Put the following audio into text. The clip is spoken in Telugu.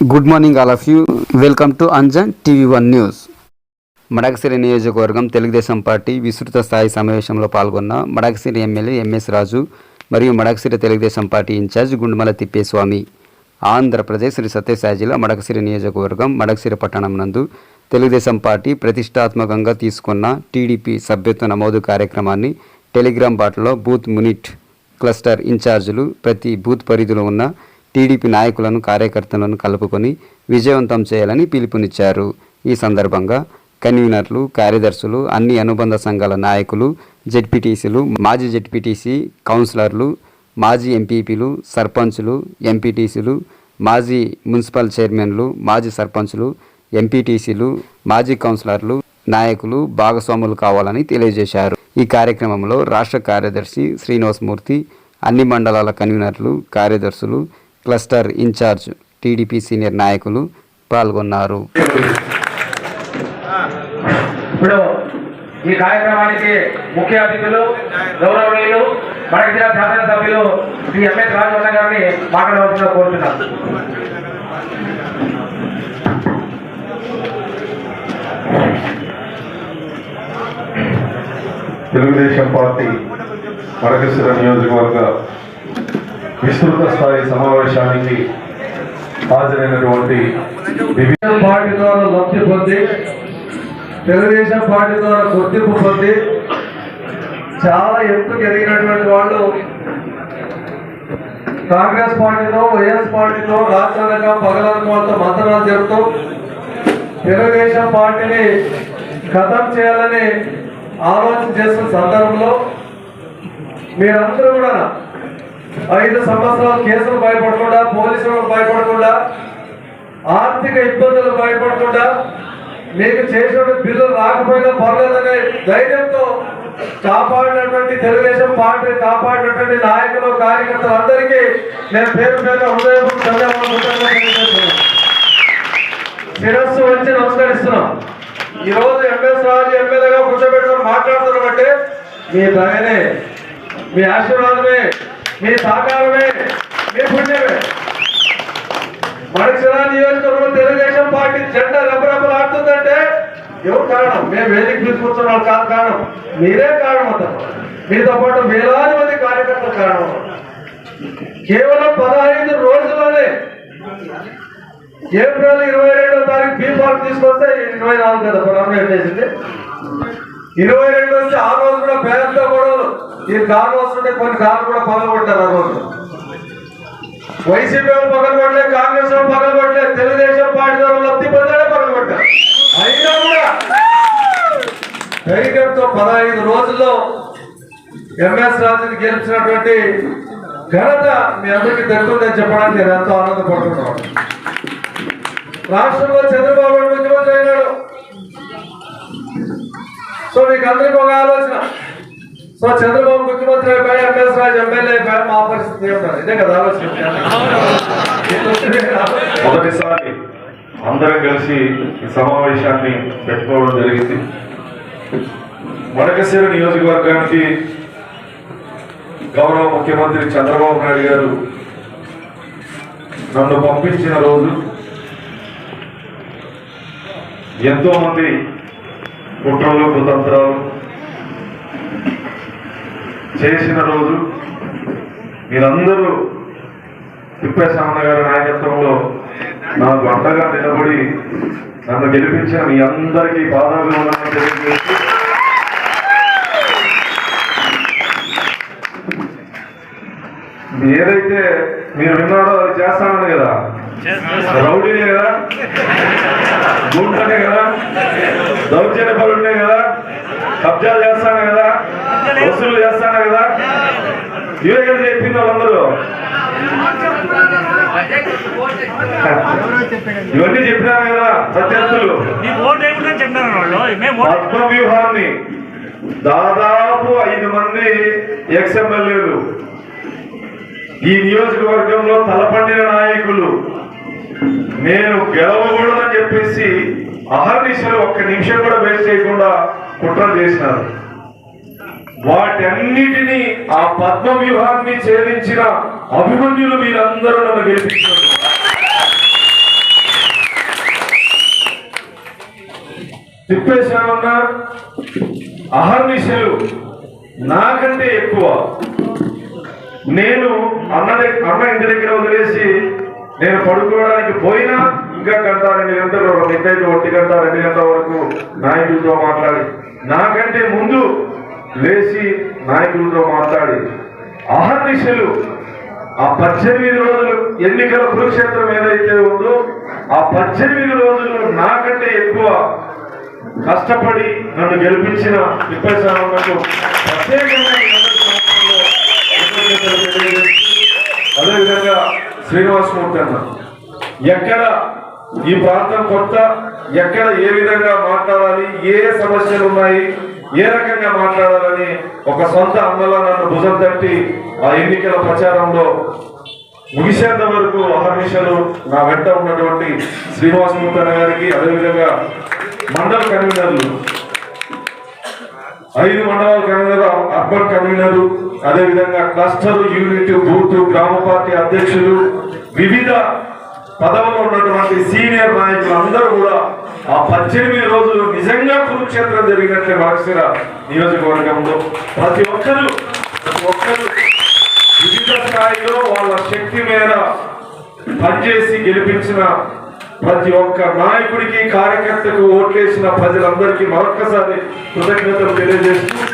Good morning all of you welcome to Anjan TV one news Madakasira నియోజకవర్గం తెలుగుదేశం పార్టీ విస్తృత స్థాయి సమావేశంలో పాల్గొన్న మడకసిరి ఎమ్మెల్యే ఎంఎస్ రాజు మరియు మడకసిరి తెలుగుదేశం పార్టీ ఇన్ఛార్జ్ గుండుమల తిప్పేస్వామి. ఆంధ్రప్రదేశ్ శ్రీ సత్యసాయి జిల్లా మడకసిరి నియోజకవర్గం మడకసిరి పట్టణం నందు తెలుగుదేశం పార్టీ ప్రతిష్టాత్మకంగా తీసుకున్న టీడీపీ సభ్యత్వ నమోదు కార్యక్రమాన్ని టెలిగ్రామ్ బాటలో బూత్ మునిట్ క్లస్టర్ ఇన్ఛార్జీలు ప్రతి బూత్ పరిధిలో ఉన్న టీడీపీ నాయకులను కార్యకర్తలను కలుపుకొని విజయవంతం చేయాలని పిలుపునిచ్చారు. ఈ సందర్భంగా కన్వీనర్లు కార్యదర్శులు అన్ని అనుబంధ సంఘాల నాయకులు జెడ్పీటీసీలు మాజీ జెడ్పీటీసీ కౌన్సిలర్లు మాజీ ఎంపీపీలు సర్పంచులు ఎంపీటీసీలు మాజీ మున్సిపల్ చైర్మన్లు మాజీ సర్పంచులు ఎంపీటీసీలు మాజీ కౌన్సిలర్లు నాయకులు భాగస్వాములు కావాలని తెలియజేశారు. ఈ కార్యక్రమంలో రాష్ట్ర కార్యదర్శి శ్రీనివాసమూర్తి అన్ని మండలాల కన్వీనర్లు కార్యదర్శులు క్లస్టర్ ఇన్ఛార్జ్ టీడీపీ సీనియర్ నాయకులు పాల్గొన్నారు. ఇప్పుడు ఈ కార్యక్రమానికి ముఖ్య అతిథులు గౌరవనీయులు మనకి జిల్లా శాసనసభ్యులు శ్రీ ఎంఎస్ రాజవన్న గారిని మాట్లాడవలసిందిగా కోరుతున్నాం. తెలుగుదేశం పార్టీ మడకశిర నియోజకవర్గ విస్తృత స్థాయి సమావేశానికి హాజరైనటువంటి వివిధ పార్టీ ద్వారా లబ్ధి పొంది తెలుగుదేశం పార్టీ ద్వారా గుర్తింపు పొంది చాలా ఎత్తుకు ఎదిగినటువంటి వాళ్ళు కాంగ్రెస్ పార్టీలో వైఎస్ పార్టీలో రాష్ట్రాలుగా పగలకు వాళ్ళతో చెబుతూ తెలుగుదేశం పార్టీని ఖతం చేయాలని ఆలోచన చేస్తున్న సందర్భంలో మీరందరూ కూడా ఐదు సంవత్సరాలు కేసులు భయపడకుండా పోలీసులకు భయపడకుండా ఆర్థిక ఇబ్బందులు భయపడకుండా మీకు చేసిన బిల్లులు రాకపోయినా పర్లేదనే ధైర్యంతో కాపాడినటువంటి తెలుగుదేశం పార్టీ కాపాడినటువంటి నాయకులు కార్యకర్తలు అందరికీ నేను పేరు పేరు హృదయం శిరస్సు వచ్చి నమస్కరిస్తున్నాం. ఈ రోజు ఎంఎస్ రాజు ఎమ్మెల్యేగా కూర్చోబెట్టుకుని మాట్లాడుతున్నామంటే మీ దయనే మీ ఆశీర్వాదమే మీ సహకారమే మీ పుణ్యమే. మడక్షర నియోజకవర్గం తెలుగుదేశం పార్టీ జెండా రెపరెపలు ఎవరు కారణం? మేము వేదిక తీసుకొచ్చిన కాదు కారణం. మీరే కారణం అతను మీతో పాటు వేలాది మంది కార్యకర్తలు కారణం కేవలం పదహైదు రోజుల్లోనే ఏప్రిల్ ఇరవై రెండో తారీఖు బీ పార్క్ తీసుకొస్తే ఇరవై నాలుగు కదా ప్రారంభం చేసింది ఇరవై రెండు వస్తే ఆ రోజు కూడా పేదలతో కూడా ఈ కార్లు వస్తుంటే కొన్ని కార్లు కూడా పగలగొట్టారు ఆ రోజు. వైసీపీ వాళ్ళు పగలగొట్టలే కాంగ్రెస్ వాళ్ళు పగలగొట్టలే తెలుగుదేశం పార్టీ వాళ్ళు లబ్ధి పొందాడే పగలగొట్టారు. అయినా కూడా ధైర్యంతో పదహైదు రోజుల్లో ఎంఎస్ రాజుని గెలిచినటువంటి ఘనత మీ అందరికీ దక్కుతుందని చెప్పడానికి నేను ఎంతో ఆనందపడుతున్నాను. రాష్ట్రంలో చంద్రబాబు నాయుడు ముఖ్యమంత్రి అయినాడు. సో మీకు అందరికీ ఒక ఆలోచన. సో చంద్రబాబు ముఖ్యమంత్రి అయిపోయి ఎంఎస్ రాజు ఎమ్మెల్యే అయిపోయి మా పరిస్థితి ఏమిటది? ఇదే కదా ఆలోచన. మొదటిసారి అందరం కలిసి ఈ సమావేశాన్ని పెట్టుకోవడం జరిగింది. మడకశిర నియోజకవర్గానికి గౌరవ ముఖ్యమంత్రి చంద్రబాబు నాయుడు గారు నన్ను పంపించిన రోజు ఎంతో మంది కుట్రలు కుతంత్రాలు చేసిన రోజు మీరందరూ తిప్పేశామన్న గారి నాయకత్వంలో నాకు అండగా నిలబడి నన్ను గెలిపించిన మీ అందరికీ పాదాభివందనాలు తెలియజేసి ఏదైతే మీరు విన్నారో అది చేస్తానని కదా? రౌడీనే కదా? గుంటనే కదా? దౌర్జన్య పరుడే కదా? కబ్జాలు చేస్తాను కదా? వసూలు చేస్తాను కదా? ఇవే కదా చెప్పింది వాళ్ళందరూ. ఇవన్నీ చెప్పినారు కదా సత్యస్తులు ఈ ఓటు ఏమిటని చెప్పినారు వాళ్ళు. మేము ఓటు పద్మ వ్యూహాన్ని దాదాపు ఐదు మంది ఎక్స్ఎమ్మెల్యేలు ఈ నియోజకవర్గంలో తలపండిన నాయకులు. నేను గెలవకూడదని చెప్పేసి అహర్నిశలు ఒక్క నిమిషం కూడా వేస్ట్ చేయకుండా కుట్ర చేసినారు. వాటన్నిటినీ ఆ పద్మ వ్యూహాన్ని ఛేదించిన అభిమన్యులు మీరందరూ నన్ను గెలిపించారు. తిప్పేశామన్నా అహర్నిశలు నాకంటే ఎక్కువ. నేను అన్న అన్న ఇంటి దగ్గర వదిలేసి నేను పడుకోవడానికి పోయినా ఇంకా గంట రెండు గంటలు ఒక ఒంటి గంట రెండు గంటల వరకు నాయకులతో మాట్లాడి నాకంటే ముందు లేచి నాయకులతో మాట్లాడి అహర్నిశలు ఆ పద్దెనిమిది రోజులు ఎన్నికల కురుక్షేత్రం ఏదైతే ఉందో ఆ పద్దెనిమిది రోజులు నాకంటే ఎక్కువ కష్టపడి నన్ను గెలిపించిన తిప్పేశామన్నకు ప్రత్యేకంగా అదేవిధంగా శ్రీనివాసమూర్తి అన్న ఎక్కడ ఈ ప్రాంతం కొత్త ఎక్కడ ఏ విధంగా మాట్లాడాలి ఏ సమస్యలు ఉన్నాయి ఏ రకంగా మాట్లాడాలని ఒక సొంత అన్నలా నన్ను భుజం తట్టి ఆ ఎన్నికల ప్రచారంలో ముగిసేంత వరకు అహర్నిశలు నా వెంట ఉన్నటువంటి శ్రీనివాసమూర్తి అన్న గారికి అదేవిధంగా మండల కన్వీనర్లు ఐదు మండలాల కన్వీనర్ అర్బన్ కన్వీనర్ అదేవిధంగా క్లస్టర్ యూనిట్ బూత్ గ్రామ పార్టీ అధ్యక్షులు వివిధ పదవుల్లో ఉన్నటువంటి సీనియర్ నాయకులు అందరూ కూడా ఆ పద్దెనిమిది రోజులు నిజంగా కురుక్షేత్రం జరిగినట్లే మార్చిన నియోజకవర్గంలో ప్రతి ఒక్కరు ప్రతి ఒక్కరు వివిధ స్థాయిలో వాళ్ళ శక్తి మేర పనిచేసి గెలిపించిన ప్రతి ఒక్క నాయకుడికి కార్యకర్తకు ఓట్లేసిన ప్రజలందరికీ మరొక్కసారి కృతజ్ఞతలు తెలియజేస్తూ